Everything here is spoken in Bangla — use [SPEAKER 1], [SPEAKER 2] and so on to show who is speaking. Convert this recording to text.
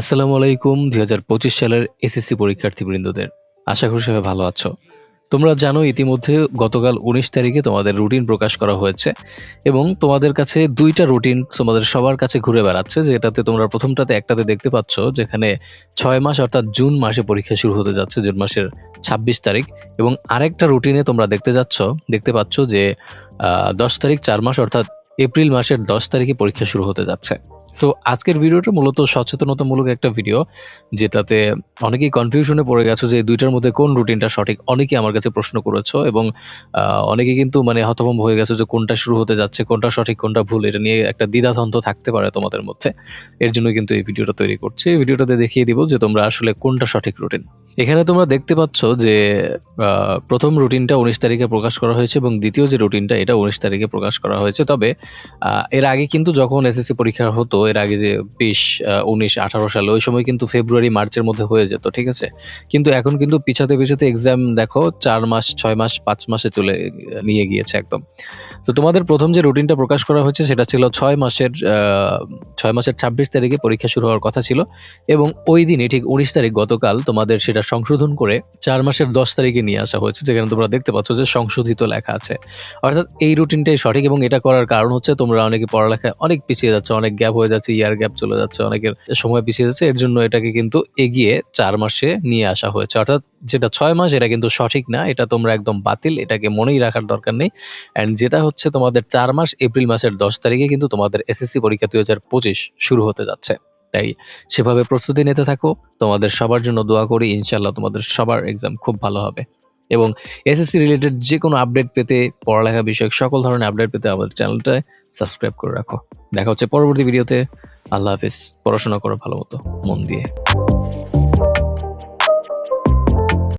[SPEAKER 1] আসসালামু আলাইকুম, দুই হাজার পঁচিশ সালের এসএসসি পরীক্ষার্থীবৃন্দদের। আশা করি সবাই ভালো আছো। তোমরা জানো ইতিমধ্যে গতকাল উনিশ তারিখে তোমাদের রুটিন প্রকাশ করা হয়েছে এবং তোমাদের কাছে দুইটা রুটিন তোমাদের সবার কাছে ঘুরে বেড়াচ্ছে, যেটাতে তোমরা প্রথমটাতে একটাতে দেখতে পাচ্ছ, যেখানে ছয় মাস অর্থাৎ জুন মাসে পরীক্ষা শুরু হতে যাচ্ছে, জুন মাসের ছাব্বিশ তারিখ, এবং আরেকটা রুটিনে তোমরা দেখতে যাচ্ছ, দেখতে পাচ্ছ যে দশ তারিখ চার মাস অর্থাৎ এপ্রিল মাসের দশ তারিখে পরীক্ষা শুরু হতে যাচ্ছে। সো আজকের ভিডিওটা মূলত সচেতনতামূলক একটা ভিডিও যেটাতে অনেকেই কনফিউশনে পড়ে গেছো যে দুইটার মধ্যে কোন রুটিনটা সঠিক। অনেকেই আমার কাছে প্রশ্ন করেছ এবং অনেকে কিন্তু মানে হতভম্ব হয়ে গেছো যে কোনটা শুরু হতে যাচ্ছে, কোনটা সঠিক, কোনটা ভুল, এটা নিয়ে একটা দ্বিধাদ্বন্দ্ব থাকতে পারে তোমাদের মধ্যে। এর জন্য কিন্তু এই ভিডিওটা তৈরি করছি। এই ভিডিওটাতে দেখিয়ে দিব যে তোমরা আসলে কোনটা সঠিক রুটিন এখানে তোমরা দেখতে পাচ্ছ যে প্রথম রুটিনটা উনিশ তারিখে প্রকাশ করা হয়েছে এবং দ্বিতীয় যে রুটিনটা, এটা উনিশ তারিখে প্রকাশ করা হয়েছে। তবে এর আগে কিন্তু যখন এসএসসি পরীক্ষা হতো, এর আগে যে বিশ উনিশ, আঠারো সালে, ওই সময় কিন্তু ফেব্রুয়ারি, মার্চের মধ্যে হয়ে যেত, ঠিক আছে? কিন্তু এখন কিন্তু পিছাতে পিছাতে এক্সাম দেখো, চার মাস, ছয় মাস, পাঁচ মাসে চলে, নিয়ে গিয়েছে একদম। তো তোমাদের প্রথম যে রুটিনটা প্রকাশ করা হয়েছে, সেটা ছিল ছয় মাসের ছয় মাসের ছাব্বিশ তারিখে পরীক্ষা শুরু হওয়ার কথা ছিল এবং ওই দিনই ঠিক উনিশ তারিখ গতকাল তোমাদের সেটা সংশোধন করে চার মাসের দশ তারিখে নিয়ে আসা হয়েছে, যেখানে তোমরা দেখতে পাচ্ছ যে সংশোধিত লেখা আছে। অর্থাৎ এই রুটিনটাই সঠিক এবং এটা করার কারণ হচ্ছে তোমরা অনেকে পড়ালেখায় অনেক পিছিয়ে যাচ্ছে, অনেক গ্যাপ হয়ে যাচ্ছে ইয়ার গ্যাপ চলে যাচ্ছে, অনেকের সময় পিছিয়ে যাচ্ছে, এর জন্য এটাকে কিন্তু এগিয়ে চার মাসে নিয়ে আসা হয়েছে। অর্থাৎ যেটা ছয় মাস, এটা কিন্তু সঠিক না, এটা তোমরা একদম বাতিল, এটাকে মনেই রাখার দরকার নেই। অ্যান্ড যেটা হচ্ছে তোমাদের চার মাস, এপ্রিল মাসের দশ তারিখে কিন্তু তোমাদের এসএসসি পরীক্ষা দুই হাজার পঁচিশ শুরু হতে যাচ্ছে। তাই সেভাবে প্রস্তুতি নিতে থাকো। তোমাদের সবার জন্য দোয়া করি ইনশাল্লাহ তোমাদের সবার এক্সাম খুব ভালো হবে। এবং এসএসসি রিলেটেড যে কোনো আপডেট পেতে, পড়ালেখা বিষয়ক সকল ধরনের আপডেট পেতে আমাদের চ্যানেলটায় সাবস্ক্রাইব করে রাখো। দেখা হচ্ছে পরবর্তী ভিডিওতে আল্লাহ হাফিজ। পড়াশোনা করো ভালো মতো, মন দিয়ে।